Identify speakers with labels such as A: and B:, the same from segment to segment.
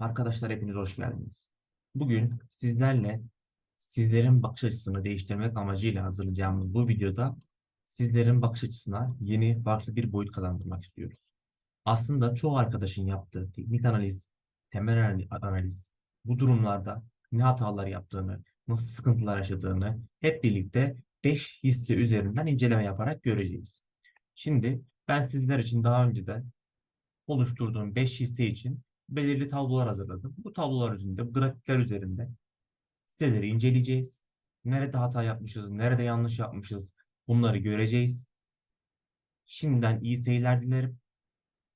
A: Arkadaşlar hepiniz hoş geldiniz. Bugün sizlerle sizlerin bakış açısını değiştirmek amacıyla hazırlayacağımız bu videoda sizlerin bakış açısına yeni farklı bir boyut kazandırmak istiyoruz. Aslında çoğu arkadaşın yaptığı teknik analiz, temel anali- analiz bu durumlarda ne hatalar yaptığını, nasıl sıkıntılar yaşadığını hep birlikte 5 hisse üzerinden inceleme yaparak göreceğiz. Şimdi ben sizler için daha önceden oluşturduğum 5 hisse için belirli tablolar hazırladım. Bu tablolar üzerinde, bu grafikler üzerinde siteleri inceleyeceğiz. Nerede hata yapmışız, nerede yanlış yapmışız bunları göreceğiz. Şimdiden iyi seyirler dilerim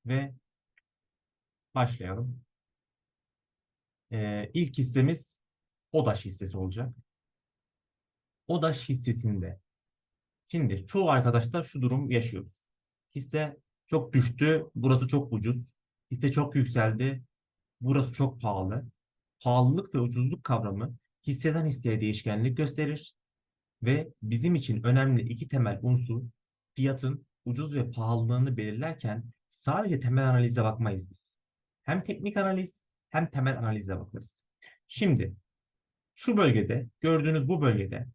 A: ve başlayalım. Ee, ilk hissemiz ODAŞ hissesi olacak. ODAŞ hissesinde şimdi çoğu arkadaşta şu durum yaşıyoruz. Hisse çok düştü, burası çok ucuz. Hisse çok yükseldi, burası çok pahalı. Pahalılık ve ucuzluk kavramı hisseden hisseye değişkenlik gösterir ve bizim için önemli iki temel unsur fiyatın ucuz ve pahalılığını belirlerken sadece temel analize bakmayız biz. Hem teknik analiz hem temel analize bakarız. Şimdi şu bölgede gördüğünüz bu bölgede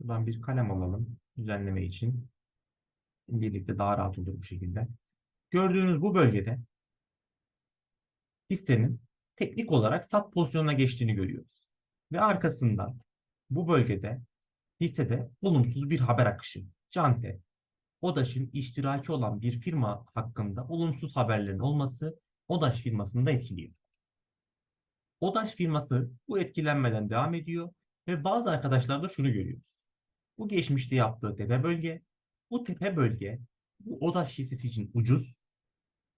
A: buradan bir kalem alalım düzenleme için. Birlikte daha rahat olur bu şekilde. Gördüğünüz bu bölgede hissenin teknik olarak sat pozisyonuna geçtiğini görüyoruz. Ve arkasından bu bölgede hissede olumsuz bir haber akışı. Cante, ODAŞ'ın iştiraki olan bir firma hakkında olumsuz haberlerin olması ODAŞ firmasını da etkiliyor. ODAŞ firması bu etkilenmeden devam ediyor ve bazı arkadaşlarda şunu görüyoruz. Bu geçmişte yaptığı tepe bölge, bu tepe bölge bu ODAŞ hissesi için ucuz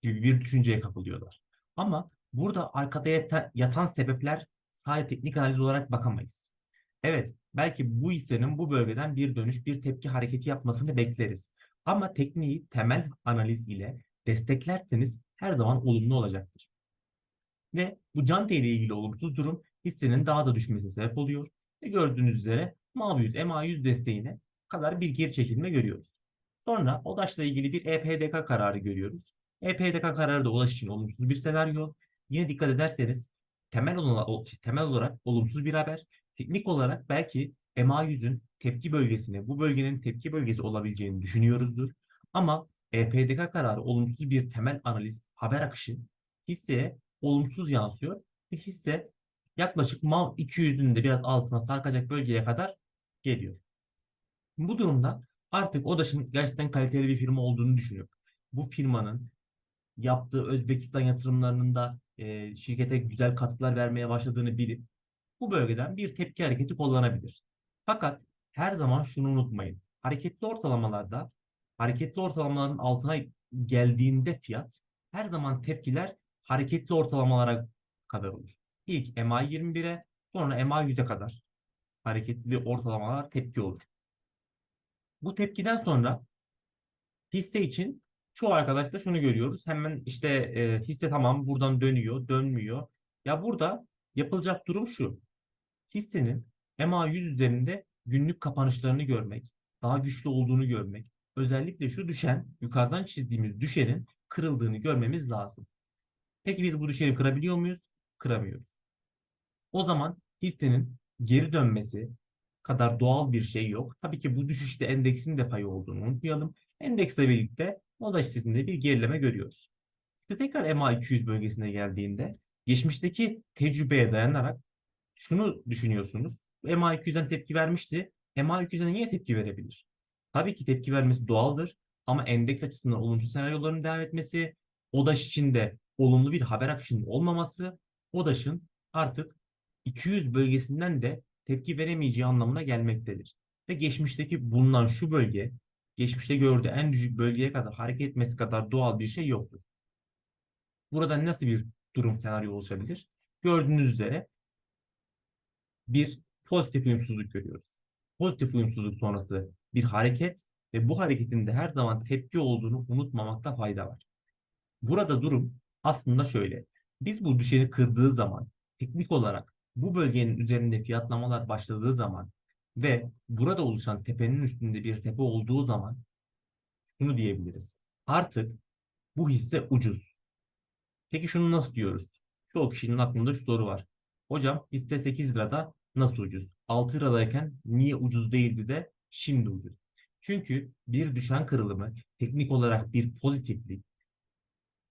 A: gibi bir düşünceye kapılıyorlar. Ama burada arkada yata- yatan sebepler sadece teknik analiz olarak bakamayız. Evet, belki bu hissenin bu bölgeden bir dönüş, bir tepki hareketi yapmasını bekleriz. Ama tekniği temel analiz ile desteklerseniz her zaman olumlu olacaktır. Ve bu Cante ile ilgili olumsuz durum hissenin daha da düşmesine sebep oluyor. Ve gördüğünüz üzere mavi yüz, EMA 100 desteğine kadar bir geri çekilme görüyoruz. Sonra ODAŞ'la ilgili bir EPDK kararı görüyoruz. EPDK kararı da Ulaş için olumsuz bir senaryo. Yine dikkat ederseniz temel olarak, temel olarak olumsuz bir haber. Teknik olarak belki EMA 100'ün tepki bölgesine, bu bölgenin tepki bölgesi olabileceğini düşünüyoruzdur. Ama EPDK kararı olumsuz bir temel analiz, haber akışı hisseye olumsuz yansıyor ve hisse yaklaşık MAV 200'ün de biraz altına sarkacak bölgeye kadar geliyor. Bu durumda artık ODAŞ'ın gerçekten kaliteli bir firma olduğunu düşünüyorum. Bu firmanın yaptığı Özbekistan yatırımlarının da e, şirkete güzel katkılar vermeye başladığını bilip bu bölgeden bir tepki hareketi kullanabilir. Fakat her zaman şunu unutmayın. Hareketli ortalamalarda hareketli ortalamaların altına geldiğinde fiyat her zaman tepkiler hareketli ortalamalara kadar olur. İlk MA 21'e sonra MA 100'e kadar hareketli ortalamalar tepki olur. Bu tepkiden sonra hisse için çoğu arkadaşta şunu görüyoruz. Hemen işte e, hisse tamam buradan dönüyor, dönmüyor. Ya burada yapılacak durum şu. Hissenin MA 100 üzerinde günlük kapanışlarını görmek, daha güçlü olduğunu görmek. Özellikle şu düşen, yukarıdan çizdiğimiz düşenin kırıldığını görmemiz lazım. Peki biz bu düşeni kırabiliyor muyuz? Kıramıyoruz. O zaman hissenin geri dönmesi kadar doğal bir şey yok. Tabii ki bu düşüşte endeksin de payı olduğunu unutmayalım. Endeksle birlikte moda hissesinde bir gerileme görüyoruz. İşte tekrar MA 200 bölgesine geldiğinde geçmişteki tecrübeye dayanarak şunu düşünüyorsunuz. MA 200'den tepki vermişti. MA 200'e niye tepki verebilir? Tabii ki tepki vermesi doğaldır. Ama endeks açısından olumsuz senaryoların devam etmesi, ODAŞ için de olumlu bir haber akışının olmaması, ODAŞ'ın artık 200 bölgesinden de tepki veremeyeceği anlamına gelmektedir. Ve geçmişteki bulunan şu bölge, geçmişte gördüğü en düşük bölgeye kadar hareket etmesi kadar doğal bir şey yoktur. Burada nasıl bir durum senaryo oluşabilir? Gördüğünüz üzere bir pozitif uyumsuzluk görüyoruz. Pozitif uyumsuzluk sonrası bir hareket ve bu hareketin de her zaman tepki olduğunu unutmamakta fayda var. Burada durum aslında şöyle. Biz bu düşeni kırdığı zaman teknik olarak bu bölgenin üzerinde fiyatlamalar başladığı zaman ve burada oluşan tepenin üstünde bir tepe olduğu zaman şunu diyebiliriz. Artık bu hisse ucuz. Peki şunu nasıl diyoruz? çoğu kişinin aklında şu soru var. Hocam hisse 8 lirada nasıl ucuz? 6 liradayken niye ucuz değildi de şimdi ucuz? Çünkü bir düşen kırılımı teknik olarak bir pozitiflik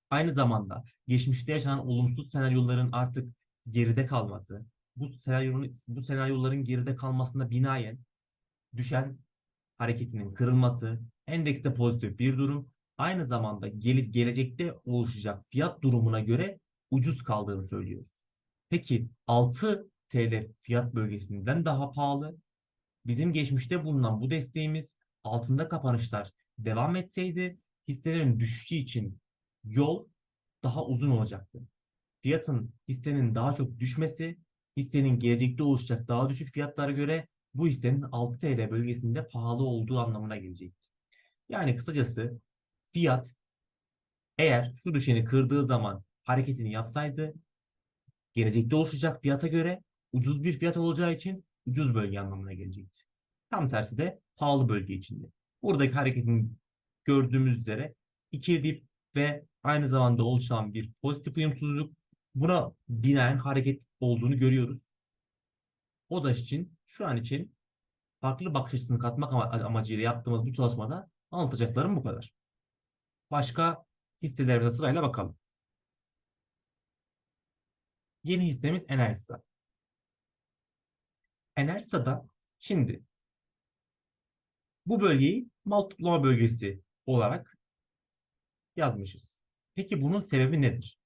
A: aynı zamanda geçmişte yaşanan olumsuz senaryoların artık geride kalması, bu senaryonun bu senaryoların geride kalmasına binaen düşen hareketinin kırılması, endekste pozitif bir durum, aynı zamanda gele- gelecekte oluşacak fiyat durumuna göre ucuz kaldığını söylüyoruz. Peki 6 TL fiyat bölgesinden daha pahalı. Bizim geçmişte bulunan bu desteğimiz altında kapanışlar devam etseydi hisselerin düşüşü için yol daha uzun olacaktı. Fiyatın hissenin daha çok düşmesi hissenin gelecekte oluşacak daha düşük fiyatlara göre bu hissenin 6 TL bölgesinde pahalı olduğu anlamına gelecektir. Yani kısacası fiyat eğer şu düşeni kırdığı zaman hareketini yapsaydı gelecekte oluşacak fiyata göre ucuz bir fiyat olacağı için ucuz bölge anlamına gelecekti. Tam tersi de pahalı bölge içinde. Buradaki hareketin gördüğümüz üzere iki dip ve aynı zamanda oluşan bir pozitif uyumsuzluk buna binaen hareket olduğunu görüyoruz. ODAŞ için şu an için farklı bakış açısını katmak ama- amacıyla yaptığımız bu çalışmada anlatacaklarım bu kadar. Başka hisselerimize sırayla bakalım. Yeni hissemiz Enerjisa. Enerjisa'da şimdi bu bölgeyi mal toplama bölgesi olarak yazmışız. Peki bunun sebebi nedir?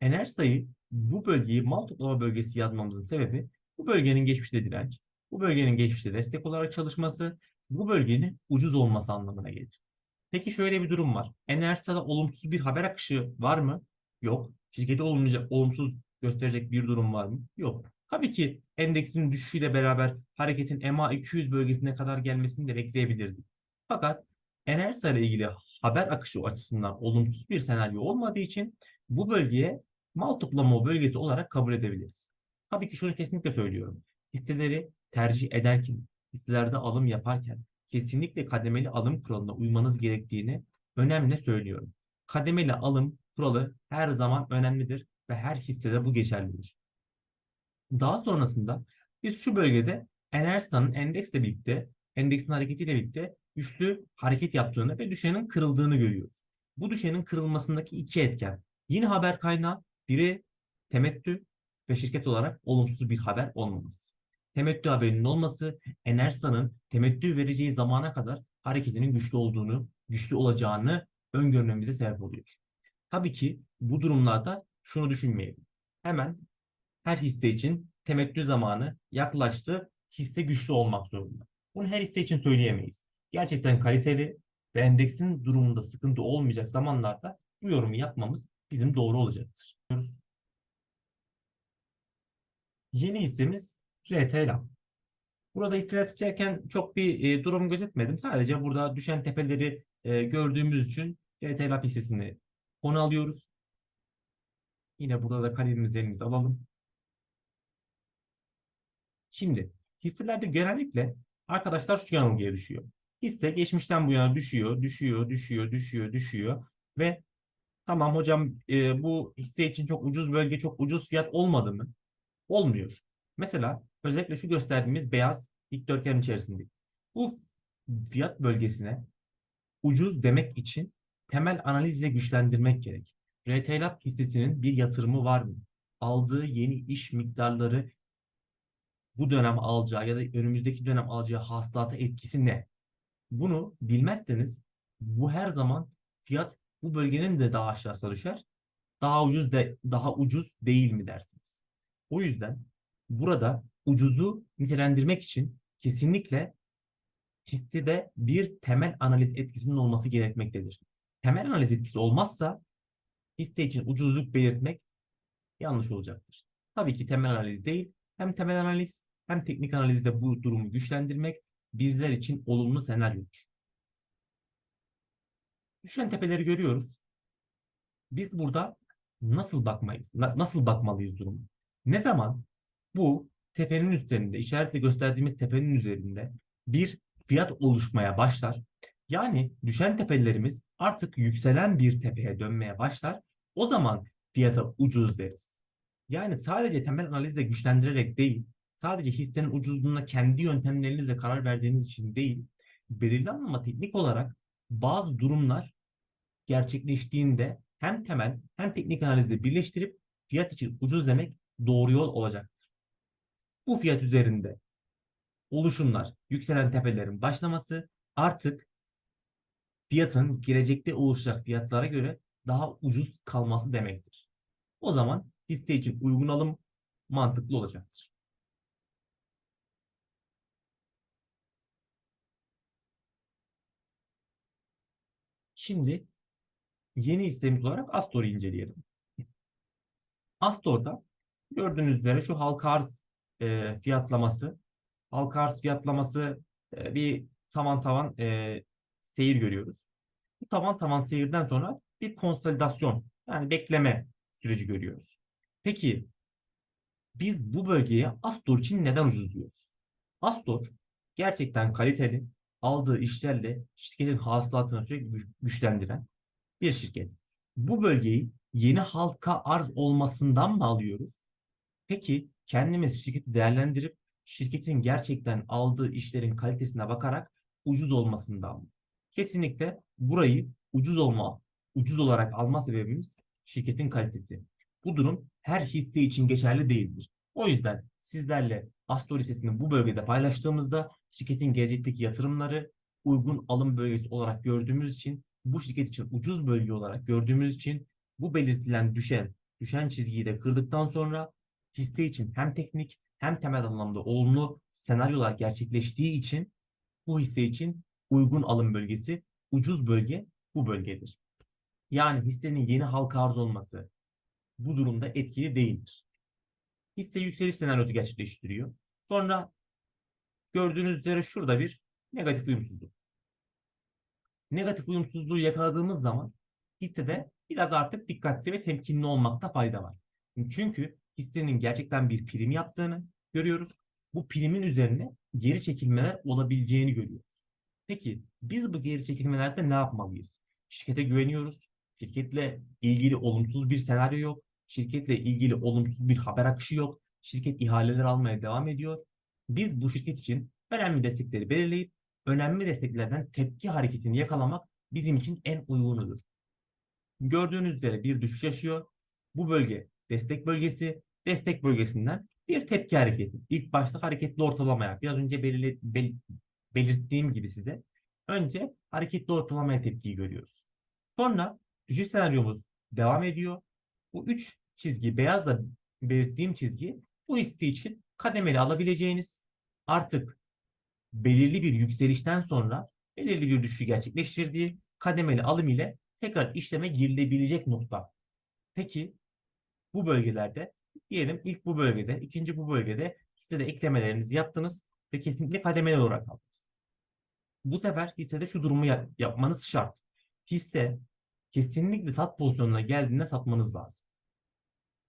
A: Enerjisa'yı bu bölgeyi mal toplama bölgesi yazmamızın sebebi bu bölgenin geçmişte direnç, bu bölgenin geçmişte destek olarak çalışması, bu bölgenin ucuz olması anlamına gelir. Peki şöyle bir durum var. Enerjisa'da olumsuz bir haber akışı var mı? Yok. Şirketi olmayacak, olumsuz gösterecek bir durum var mı? Yok. Tabii ki endeksin düşüşüyle beraber hareketin EMA 200 bölgesine kadar gelmesini de bekleyebilirdik. Fakat Enerjisa ile ilgili haber akışı açısından olumsuz bir senaryo olmadığı için bu bölgeye mal toplama bölgesi olarak kabul edebiliriz. Tabii ki şunu kesinlikle söylüyorum. Hisseleri tercih ederken, hisselerde alım yaparken kesinlikle kademeli alım kuralına uymanız gerektiğini önemli söylüyorum. Kademeli alım kuralı her zaman önemlidir ve her hissede bu geçerlidir. Daha sonrasında biz şu bölgede Enerjisa'nın endeksle birlikte, endeksin hareketiyle birlikte güçlü hareket yaptığını ve düşenin kırıldığını görüyoruz. Bu düşenin kırılmasındaki iki etken. Yine haber kaynağı biri temettü ve şirket olarak olumsuz bir haber olmaması. Temettü haberinin olması Enerjisa'nın temettü vereceği zamana kadar hareketinin güçlü olduğunu, güçlü olacağını öngörmemize sebep oluyor. Tabii ki bu durumlarda şunu düşünmeyelim. Hemen her hisse için temettü zamanı yaklaştı, hisse güçlü olmak zorunda. Bunu her hisse için söyleyemeyiz. Gerçekten kaliteli ve endeksin durumunda sıkıntı olmayacak zamanlarda bu yorumu yapmamız bizim doğru olacaktır. Yeni hissemiz RTL. Burada hisseler seçerken çok bir e, durum gözetmedim. Sadece burada düşen tepeleri e, gördüğümüz için RTL hissesini konu alıyoruz. Yine burada da kalemimizi elimize alalım. Şimdi hisselerde genellikle arkadaşlar şu yanılgıya düşüyor. Hisse geçmişten bu yana düşüyor, düşüyor, düşüyor, düşüyor, düşüyor ve tamam hocam e, bu hisse için çok ucuz bölge, çok ucuz fiyat olmadı mı? Olmuyor. Mesela özellikle şu gösterdiğimiz beyaz dikdörtgen içerisinde. Bu fiyat bölgesine ucuz demek için temel analizle güçlendirmek gerek. Hub hissesinin bir yatırımı var mı? Aldığı yeni iş miktarları bu dönem alacağı ya da önümüzdeki dönem alacağı hasılata etkisi ne? Bunu bilmezseniz bu her zaman fiyat bu bölgenin de daha aşağısına düşer. Daha ucuz de daha ucuz değil mi dersiniz? O yüzden burada ucuzu nitelendirmek için kesinlikle hissede bir temel analiz etkisinin olması gerekmektedir. Temel analiz etkisi olmazsa hisse için ucuzluk belirtmek yanlış olacaktır. Tabii ki temel analiz değil, hem temel analiz hem teknik analizde bu durumu güçlendirmek bizler için olumlu senaryodur. Düşen tepeleri görüyoruz. Biz burada nasıl bakmayız? na- Nasıl bakmalıyız durumu? Ne zaman bu tepenin üzerinde, işaretle gösterdiğimiz tepenin üzerinde bir fiyat oluşmaya başlar. Yani düşen tepelerimiz artık yükselen bir tepeye dönmeye başlar. O zaman fiyata ucuz deriz. Yani sadece temel analizle güçlendirerek değil, sadece hissenin ucuzluğuna kendi yöntemlerinizle karar verdiğiniz için değil, belirli ama teknik olarak bazı durumlar gerçekleştiğinde hem temel hem teknik analizle birleştirip fiyat için ucuz demek doğru yol olacaktır. Bu fiyat üzerinde oluşumlar, yükselen tepelerin başlaması artık fiyatın gelecekte oluşacak fiyatlara göre daha ucuz kalması demektir. O zaman hisse için uygun alım mantıklı olacaktır. Şimdi yeni hissemiz olarak Astor'u inceleyelim. Astor'da gördüğünüz üzere şu halka arz e, fiyatlaması, halka arz fiyatlaması e, bir tavan tavan e, seyir görüyoruz. Bu tavan tavan seyirden sonra bir konsolidasyon yani bekleme süreci görüyoruz. Peki biz bu bölgeye Astor için neden ucuz diyoruz? Astor gerçekten kaliteli, aldığı işlerle şirketin hasılatını sürekli güçlendiren bir şirket. Bu bölgeyi yeni halka arz olmasından mı alıyoruz? Peki kendimiz şirketi değerlendirip şirketin gerçekten aldığı işlerin kalitesine bakarak ucuz olmasından mı? Kesinlikle burayı ucuz olma, ucuz olarak alma sebebimiz şirketin kalitesi. Bu durum her hisse için geçerli değildir. O yüzden sizlerle Astor hissesini bu bölgede paylaştığımızda şirketin gelecekteki yatırımları uygun alım bölgesi olarak gördüğümüz için bu şirket için ucuz bölge olarak gördüğümüz için bu belirtilen düşen düşen çizgiyi de kırdıktan sonra hisse için hem teknik hem temel anlamda olumlu senaryolar gerçekleştiği için bu hisse için uygun alım bölgesi, ucuz bölge bu bölgedir. Yani hissenin yeni halka arz olması bu durumda etkili değildir. Hisse yükseliş senaryosu gerçekleştiriyor. Sonra gördüğünüz üzere şurada bir negatif uyumsuzluk. Negatif uyumsuzluğu yakaladığımız zaman hissede biraz artık dikkatli ve temkinli olmakta fayda var. Çünkü hissenin gerçekten bir prim yaptığını görüyoruz. Bu primin üzerine geri çekilmeler olabileceğini görüyoruz. Peki biz bu geri çekilmelerde ne yapmalıyız? Şirkete güveniyoruz. Şirketle ilgili olumsuz bir senaryo yok. Şirketle ilgili olumsuz bir haber akışı yok. Şirket ihaleler almaya devam ediyor. Biz bu şirket için önemli destekleri belirleyip önemli desteklerden tepki hareketini yakalamak bizim için en uygunudur. Gördüğünüz üzere bir düşüş yaşıyor. Bu bölge destek bölgesi. Destek bölgesinden bir tepki hareketi. İlk başta hareketli ortalamaya. Biraz önce belirli, bel, belirttiğim gibi size. Önce hareketli ortalamaya tepkiyi görüyoruz. Sonra düşüş senaryomuz devam ediyor. Bu üç çizgi, beyazla belirttiğim çizgi bu hisse için kademeli alabileceğiniz artık belirli bir yükselişten sonra belirli bir düşüşü gerçekleştirdiği kademeli alım ile tekrar işleme girilebilecek nokta. Peki bu bölgelerde diyelim ilk bu bölgede, ikinci bu bölgede hissede eklemelerinizi yaptınız ve kesinlikle kademeli olarak aldınız. Bu sefer hissede şu durumu yap yapmanız şart. Hisse kesinlikle sat pozisyonuna geldiğinde satmanız lazım.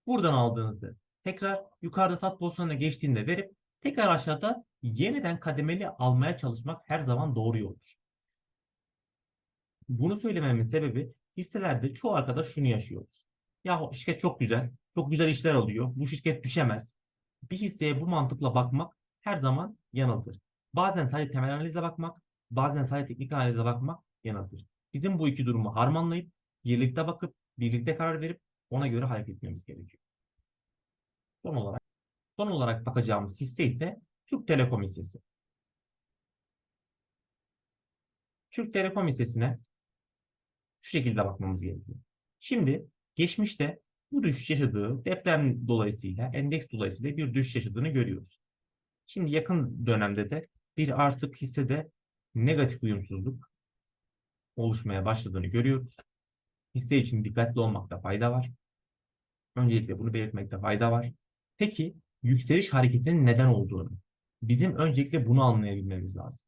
A: Buradan aldığınızı tekrar yukarıda sat pozisyonuna geçtiğinde verip tekrar aşağıda yeniden kademeli almaya çalışmak her zaman doğru yoldur. Bunu söylememin sebebi hisselerde çoğu arkadaş şunu yaşıyoruz. Ya şirket çok güzel, çok güzel işler alıyor. Bu şirket düşemez. Bir hisseye bu mantıkla bakmak her zaman yanıldır. Bazen sadece temel analize bakmak, bazen sadece teknik analize bakmak yanıldır. Bizim bu iki durumu harmanlayıp, birlikte bakıp, birlikte karar verip ona göre hareket etmemiz gerekiyor. Son olarak, son olarak bakacağımız hisse ise Türk Telekom hissesi. Türk Telekom hissesine şu şekilde bakmamız gerekiyor. Şimdi geçmişte bu düşüş yaşadığı deprem dolayısıyla, endeks dolayısıyla bir düşüş yaşadığını görüyoruz. Şimdi yakın dönemde de bir artık hissede negatif uyumsuzluk oluşmaya başladığını görüyoruz. Hisse için dikkatli olmakta fayda var. Öncelikle bunu belirtmekte fayda var. Peki yükseliş hareketinin neden olduğunu bizim öncelikle bunu anlayabilmemiz lazım.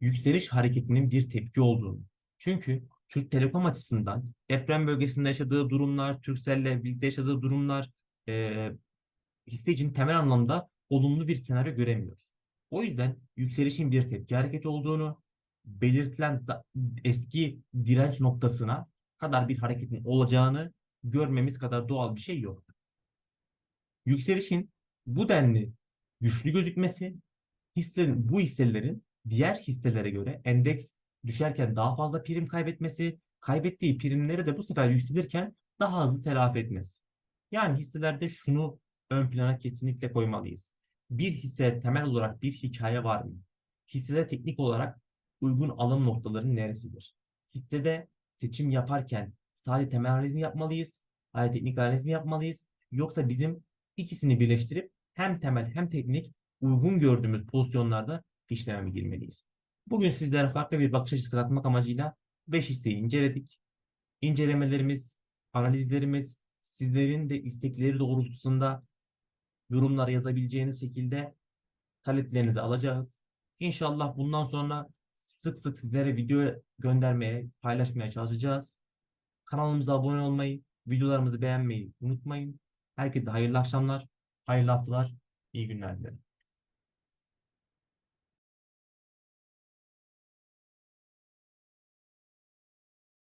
A: Yükseliş hareketinin bir tepki olduğunu. Çünkü Türk Telekom açısından deprem bölgesinde yaşadığı durumlar, Turkcell'le birlikte yaşadığı durumlar e, hisse için temel anlamda olumlu bir senaryo göremiyoruz. O yüzden yükselişin bir tepki hareketi olduğunu, belirtilen eski direnç noktasına kadar bir hareketin olacağını görmemiz kadar doğal bir şey yok. Yükselişin bu denli güçlü gözükmesi hisse, bu hisselerin diğer hisselere göre endeks düşerken daha fazla prim kaybetmesi, kaybettiği primleri de bu sefer yükselirken daha hızlı telafi etmesi. Yani hisselerde şunu ön plana kesinlikle koymalıyız. Bir hisse temel olarak bir hikaye var mı? Hissede teknik olarak uygun alım noktaları neresidir? Hissede seçim yaparken sadece temel analiz mi yapmalıyız? Sadece teknik analiz mi yapmalıyız? Yoksa bizim ikisini birleştirip hem temel hem teknik uygun gördüğümüz pozisyonlarda işleme girmeliyiz? Bugün sizlere farklı bir bakış açısı katmak amacıyla 5 hisseyi inceledik. İncelemelerimiz, analizlerimiz sizlerin de istekleri doğrultusunda yorumlar yazabileceğiniz şekilde taleplerinizi alacağız. İnşallah bundan sonra sık sık sizlere video göndermeye, paylaşmaya çalışacağız. Kanalımıza abone olmayı, videolarımızı beğenmeyi unutmayın. Herkese hayırlı akşamlar, hayırlı haftalar, iyi günler dilerim.